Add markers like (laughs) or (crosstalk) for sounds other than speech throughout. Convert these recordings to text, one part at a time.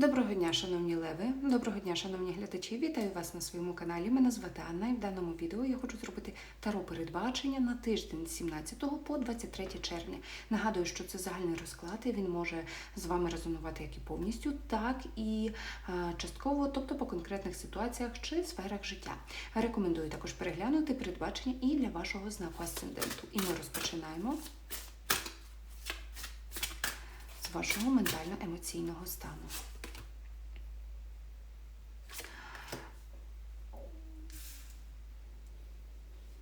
Доброго дня, шановні леви, доброго дня, шановні глядачі. Вітаю вас на своєму каналі. Мене звати Анна, і в даному відео я хочу зробити таро передбачення на тиждень з 17 по 23 червня. Нагадую, що це загальний розклад, і він може з вами резонувати як і повністю, так і е, частково, тобто по конкретних ситуаціях чи сферах життя. Рекомендую також переглянути передбачення і для вашого знаку асценденту. І ми розпочинаємо з вашого ментально-емоційного стану.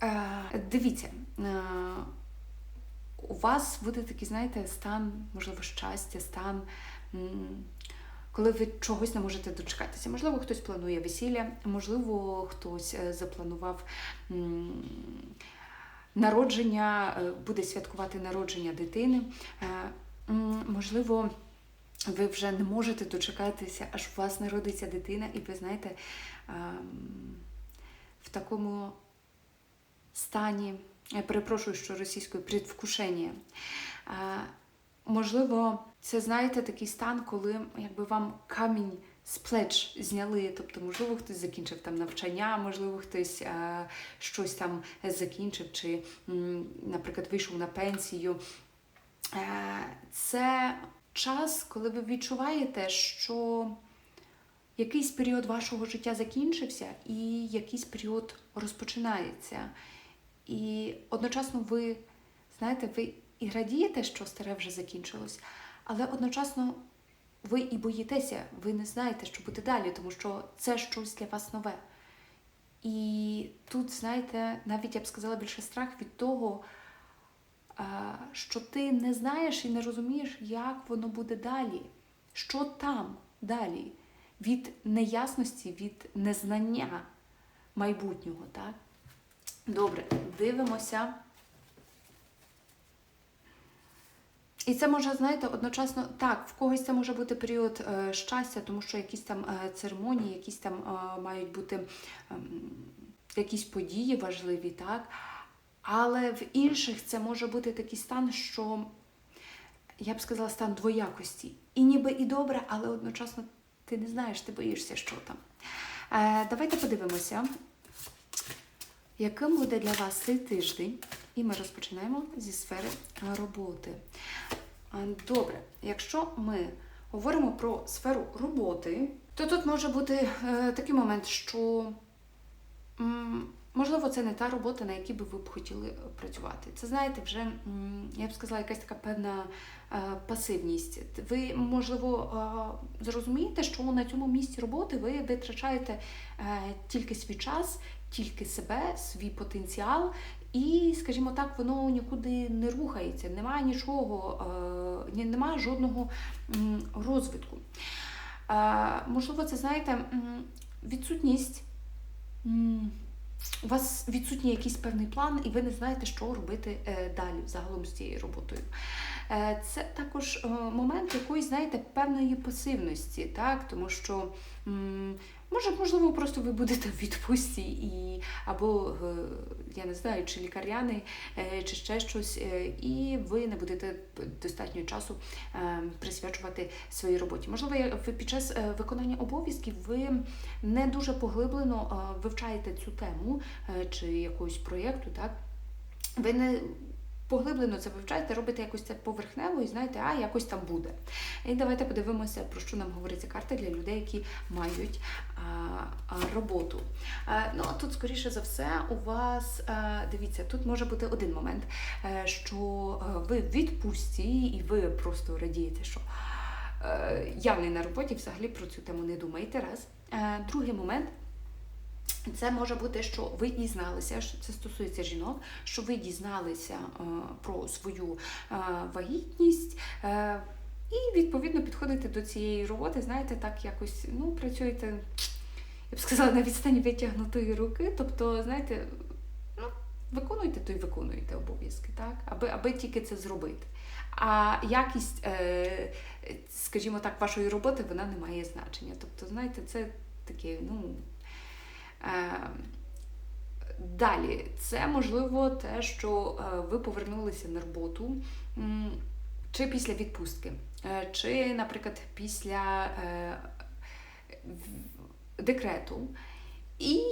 Е, Дивіться, е, у вас буде такий, знаєте, стан, можливо, щастя, стан, коли ви чогось не можете дочекатися. Можливо, хтось планує весілля, можливо, хтось е, запланував народження, е, буде святкувати народження дитини. Можливо, ви вже не можете дочекатися, аж у вас народиться дитина, і ви знаєте, ем, в такому стані, я перепрошую, що російською предвкушення. Можливо, це знаєте такий стан, коли якби вам камінь з плеч зняли. Тобто, можливо, хтось закінчив там навчання, можливо, хтось е, щось там закінчив, чи, наприклад, вийшов на пенсію. Е, Це час, коли ви відчуваєте, що якийсь період вашого життя закінчився і якийсь період розпочинається. І одночасно ви, знаєте, ви і радієте, що старе вже закінчилось, але одночасно ви і боїтеся, ви не знаєте, що буде далі, тому що це щось для вас нове. І тут, знаєте, навіть я б сказала більше страх від того, що ти не знаєш і не розумієш, як воно буде далі, що там далі, від неясності, від незнання майбутнього. Так? Добре, дивимося. І це може, знаєте, одночасно так, в когось це може бути період е, щастя, тому що якісь там е, церемонії, якісь там е, мають бути е, якісь події важливі, так? Але в інших це може бути такий стан, що я б сказала, стан двоякості. І ніби і добре, але одночасно ти не знаєш, ти боїшся, що там. Е, давайте подивимося, яким буде для вас цей тиждень. І ми розпочинаємо зі сфери роботи. Добре, якщо ми говоримо про сферу роботи, то тут може бути е, такий момент, що можливо це не та робота, на якій би ви б хотіли працювати. Це знаєте, вже я б сказала, якась така певна е, пасивність. Ви, можливо, е, зрозумієте, що на цьому місці роботи ви витрачаєте е, тільки свій час, тільки себе, свій потенціал. І, скажімо так, воно нікуди не рухається, немає нічого, е, немає жодного розвитку. Е, Можливо, це знаєте, відсутність. У вас відсутній якийсь певний план, і ви не знаєте, що робити е, далі загалом з цією роботою. Е, Це також е, момент якоїсь, знаєте, певної пасивності, так? тому що може, можливо, просто ви будете в відпустці, і, або е, я не знаю, чи лікарняний, е, чи ще щось, і ви не будете достатньо часу присвячувати своїй роботі. Можливо, під час виконання обов'язків ви не дуже поглиблено вивчаєте цю тему чи якогось проєкту, так? Ви не поглиблено це вивчаєте, робите якось це поверхнево і знаєте, а якось там буде. І давайте подивимося, про що нам говориться карта для людей, які мають а, а, роботу. Е, ну, а тут, скоріше за все, у вас, е, дивіться, тут може бути один момент, е, що е, ви в відпустці і ви просто радієте, що е, я не на роботі, взагалі про цю тему не думаєте. Раз. Другий момент. Це може бути, що ви дізналися, що це стосується жінок, що ви дізналися е, про свою е, вагітність. Е, і відповідно підходите до цієї роботи, знаєте, так якось ну, працюєте, я б сказала, на відстані витягнутої руки. Тобто, знаєте, ну, виконуйте, то й виконуєте обов'язки, так? Аби, аби тільки це зробити. А якість, е, скажімо так, вашої роботи вона не має значення. Тобто, знаєте, це таке, ну. Е, Далі, це можливо те, що е, ви повернулися на роботу чи після відпустки. е, чи, наприклад, після е, декрету. І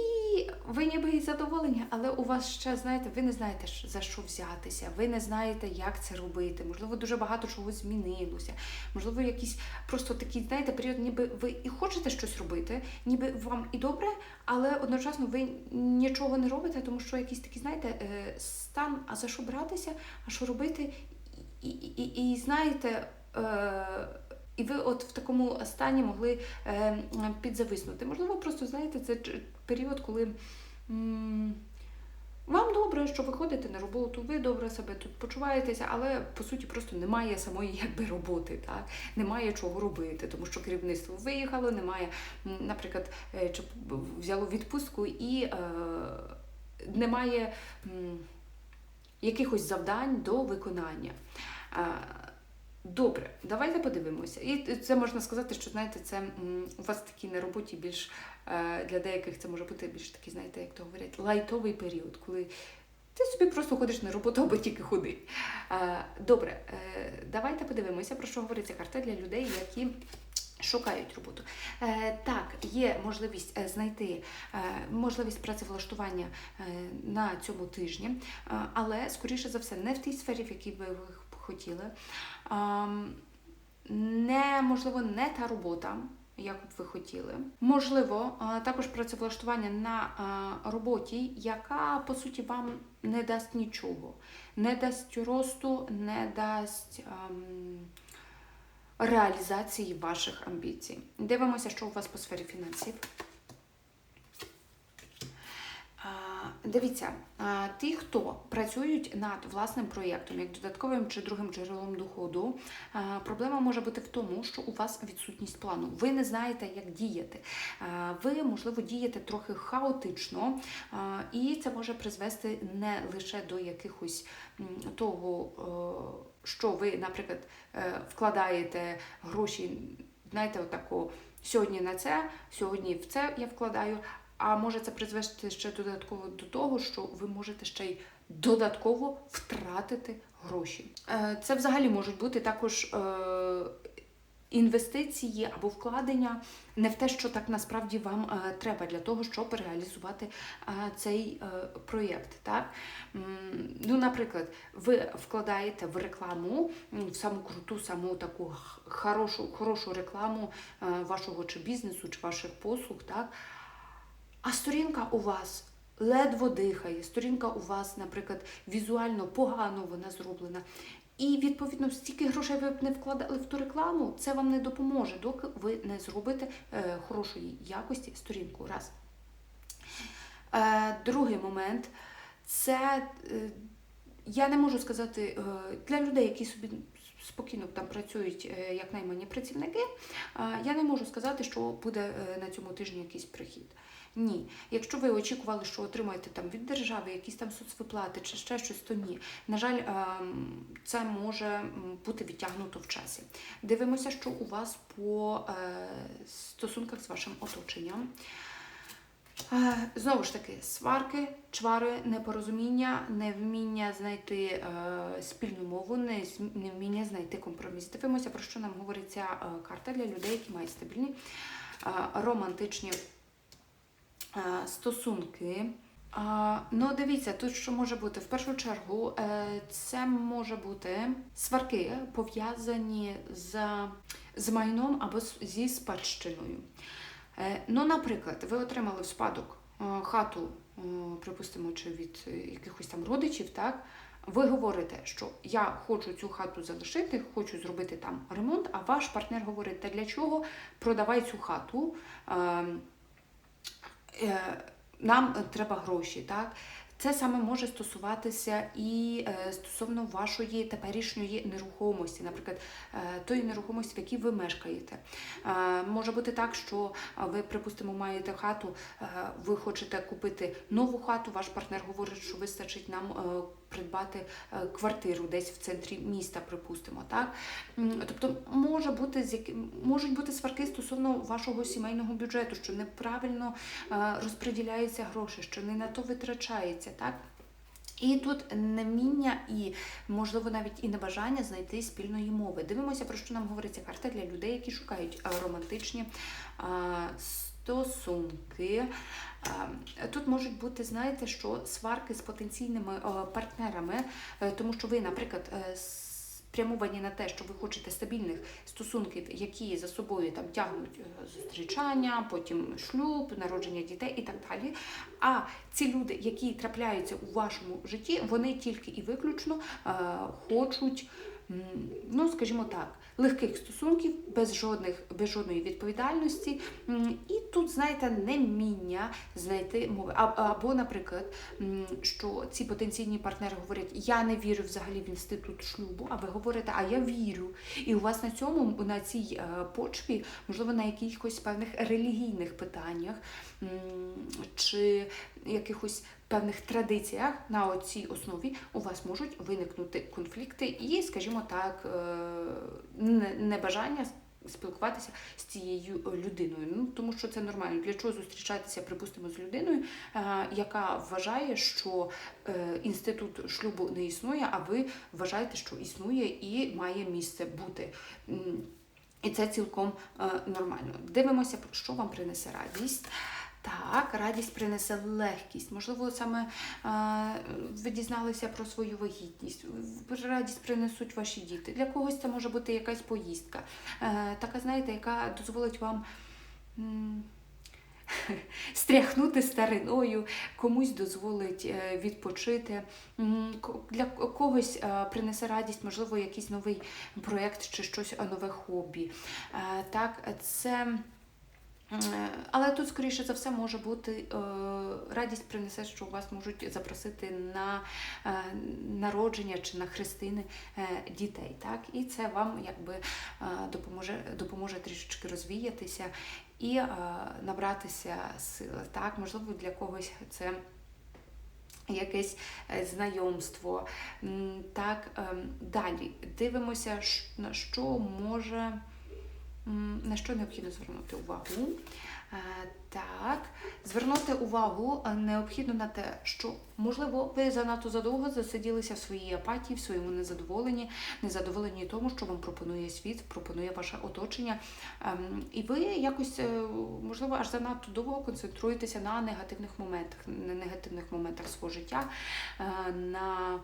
ви ніби і задоволені, але у вас ще, знаєте, ви не знаєте, за що взятися, ви не знаєте, як це робити. Можливо, дуже багато чого змінилося. Можливо, якийсь просто такий, знаєте, період, ніби ви і хочете щось робити, ніби вам і добре, але одночасно ви нічого не робите, тому що якийсь такий, знаєте, е, стан, а за що братися, а що робити, і, і, і, і знаєте. Е, і ви от в такому стані могли е, підзависнути. Можливо, просто знаєте, це період, коли вам добре, що ви ходите на роботу, ви добре себе тут почуваєтеся, але по суті просто немає самої якби роботи, так? немає чого робити, тому що керівництво виїхало, немає, наприклад, е, чи взяло відпустку і е, немає м, якихось завдань до виконання. Добре, давайте подивимося. І це можна сказати, що знаєте, це у вас такий на роботі більш е, для деяких це може бути більш такий, знаєте, як то говорять, лайтовий період, коли ти собі просто ходиш на роботу або тільки ходи. Е, Добре, е, давайте подивимося, про що говориться карта для людей, які. Шукають роботу. Так, є можливість знайти можливість працевлаштування на цьому тижні, але скоріше за все не в тій сфері, в якій ви хотіли. Не можливо не та робота, як б ви хотіли. Можливо, також працевлаштування на роботі, яка по суті вам не дасть нічого, не дасть росту, не дасть. Реалізації ваших амбіцій. Дивимося, що у вас по сфері фінансів. А, Дивіться, ті, хто працюють над власним проєктом, як додатковим чи другим джерелом доходу, проблема може бути в тому, що у вас відсутність плану. Ви не знаєте, як діяти. Ви, можливо, дієте трохи хаотично, і це може призвести не лише до якихось того, що ви, наприклад, е, вкладаєте гроші, знаєте, отако. Сьогодні на це, сьогодні в це я вкладаю, а може це призвести ще додатково до того, що ви можете ще й додатково втратити гроші. Е, Це взагалі можуть бути також е, інвестиції або вкладення не в те, що так насправді вам е, треба для того, щоб реалізувати цей проєкт. Ну, наприклад, ви вкладаєте в рекламу, в саму круту, саму таку хорошу, хорошу рекламу вашого чи бізнесу, чи ваших послуг, так? А сторінка у вас ледво дихає, сторінка у вас, наприклад, візуально погано вона зроблена. І відповідно стільки грошей ви б не вкладали в ту рекламу, це вам не допоможе, доки ви не зробите е, хорошої якості сторінку. Раз. Е, другий момент це е, я не можу сказати е, для людей, які собі спокійно там працюють е, як наймані працівники. е, Я не можу сказати, що буде е, на цьому тижні якийсь прихід. Ні. Якщо ви очікували, що отримаєте там від держави якісь там соцвиплати чи ще щось, то ні. На жаль, ем, це може бути відтягнуто в часі. Дивимося, що у вас по е, стосунках з вашим оточенням. Е, Знову ж таки, сварки, чвари, непорозуміння, невміння знайти е, спільну мову, невміння знайти компроміс. Дивимося, про що нам говорить ця е, карта для людей, які мають стабільні е, романтичні стосунки. Ну, дивіться, тут що може бути? В першу чергу, е, це може бути сварки, пов'язані з, з майном або зі спадщиною. Е, Ну, наприклад, ви отримали в спадок е, хату, е, припустимо, чи від е, якихось там родичів, так? Ви говорите, що я хочу цю хату залишити, хочу зробити там ремонт, а ваш партнер говорить, та для чого продавай цю хату, е, е, нам е, треба гроші, так? Це саме може стосуватися і е, стосовно вашої теперішньої нерухомості, наприклад, е, тої нерухомості, в якій ви мешкаєте. Е, може бути так, що е, ви, припустимо, маєте хату, е, ви хочете купити нову хату, ваш партнер говорить, що вистачить нам е, придбати е, квартиру десь в центрі міста, припустимо. Так? Тобто може бути з яким- можуть бути сварки стосовно вашого сімейного бюджету, що неправильно е, розподіляються гроші, що не на то витрачається. Так? І тут невміння і, можливо, навіть і небажання знайти спільної мови. Дивимося, про що нам говорить ця карта для людей, які шукають романтичні а, стосунки. Тут можуть бути, знаєте, що сварки з потенційними партнерами, е, тому що ви, наприклад, е, спрямовані на те, що ви хочете стабільних стосунків, які за собою там тягнуть е, зустрічання, потім шлюб, народження дітей і так далі. А ці люди, які трапляються у вашому житті, вони тільки і виключно е, хочуть. Ну, скажімо так, легких стосунків, без жодних, без жодної відповідальності. І тут, знаєте, неміння знайти мови. Або, наприклад, що ці потенційні партнери говорять, я не вірю взагалі в інститут шлюбу, а ви говорите, а я вірю. І у вас на цьому, на цій е, почві, можливо, на якихось певних релігійних питаннях чи якихось певних традиціях на оцій основі у вас можуть виникнути конфлікти і, скажімо так, е, небажання спілкуватися з цією людиною. Ну тому що це нормально. Для чого зустрічатися, припустимо, з людиною, е, яка вважає, що е, інститут шлюбу не існує, а ви вважаєте, що існує і має місце бути. І це цілком нормально. Дивимося, що вам принесе радість. Так, радість принесе легкість. Можливо, саме е, ви дізналися про свою вагітність. Радість принесуть ваші діти. Для когось це може бути якась поїздка. Е, така, знаєте, яка дозволить вам. (laughs) Стряхнути стариною, комусь дозволить е, відпочити, для когось е, принесе радість, можливо, якийсь новий проєкт чи щось нове хобі. Так, це. Е, Але тут, скоріше за все, може бути е, радість принесе, що вас можуть запросити на е, народження чи на хрестини дітей. Так? І це вам якби допоможе, допоможе трішечки розвіятися і набратися сили. Так? Можливо, для когось це. Якесь знайомство. Так, ем, далі дивимося, на що може, на що необхідно звернути увагу. Е, Так, звернути увагу е, необхідно на те, що можливо ви занадто задовго засиділися в своїй апатії, в своєму незадоволенні, незадоволені тому, що вам пропонує світ, пропонує ваше оточення. Ем, І ви якось, е, можливо, аж занадто довго концентруєтеся на негативних моментах, на негативних моментах свого життя, на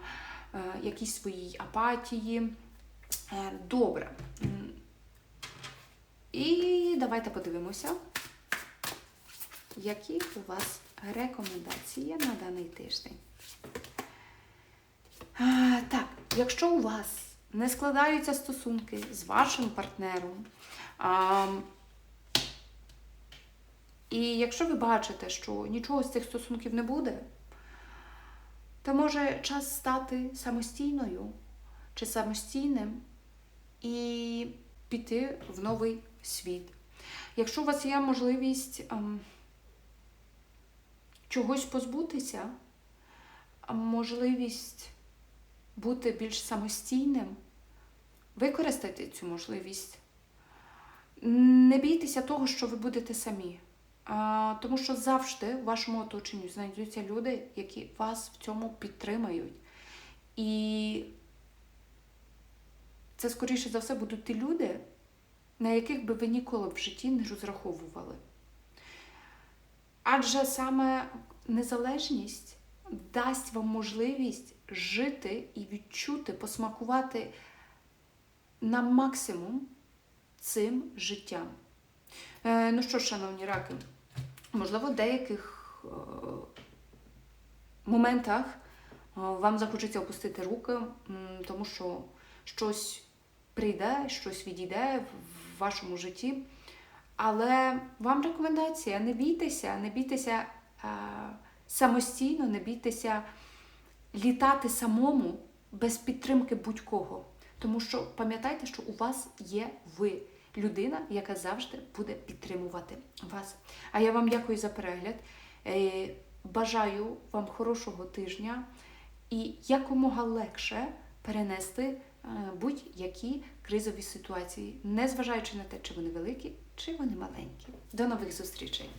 якійсь своїй апатії. Добре. І давайте подивимося, які у вас рекомендації на даний тиждень. Так, якщо у вас не складаються стосунки з вашим партнером, а, і якщо ви бачите, що нічого з цих стосунків не буде, то може час стати самостійною чи самостійним і піти в новий світ. Якщо у вас є можливість ем, чогось позбутися, можливість бути більш самостійним, використайте цю можливість. Не бійтеся того, що ви будете самі. А, тому що завжди в вашому оточенні знайдуться люди, які вас в цьому підтримають. І це, скоріше за все, будуть ті люди, на яких би ви ніколи в житті не розраховували. Адже саме незалежність дасть вам можливість жити і відчути, посмакувати на максимум цим життям. Е, ну що, ж, шановні раки, можливо, в деяких е, моментах е, вам захочеться опустити руки, тому що щось прийде, щось відійде в вашому житті. Але вам рекомендація: не бійтеся, не бійтеся е, самостійно, не бійтеся літати самому без підтримки будь-кого. Тому що пам'ятайте, що у вас є ви, людина, яка завжди буде підтримувати вас. А я вам дякую за перегляд. Е, Бажаю вам хорошого тижня і якомога легше перенести будь-які кризові ситуації, незважаючи на те, чи вони великі, чи вони маленькі. До нових зустрічей!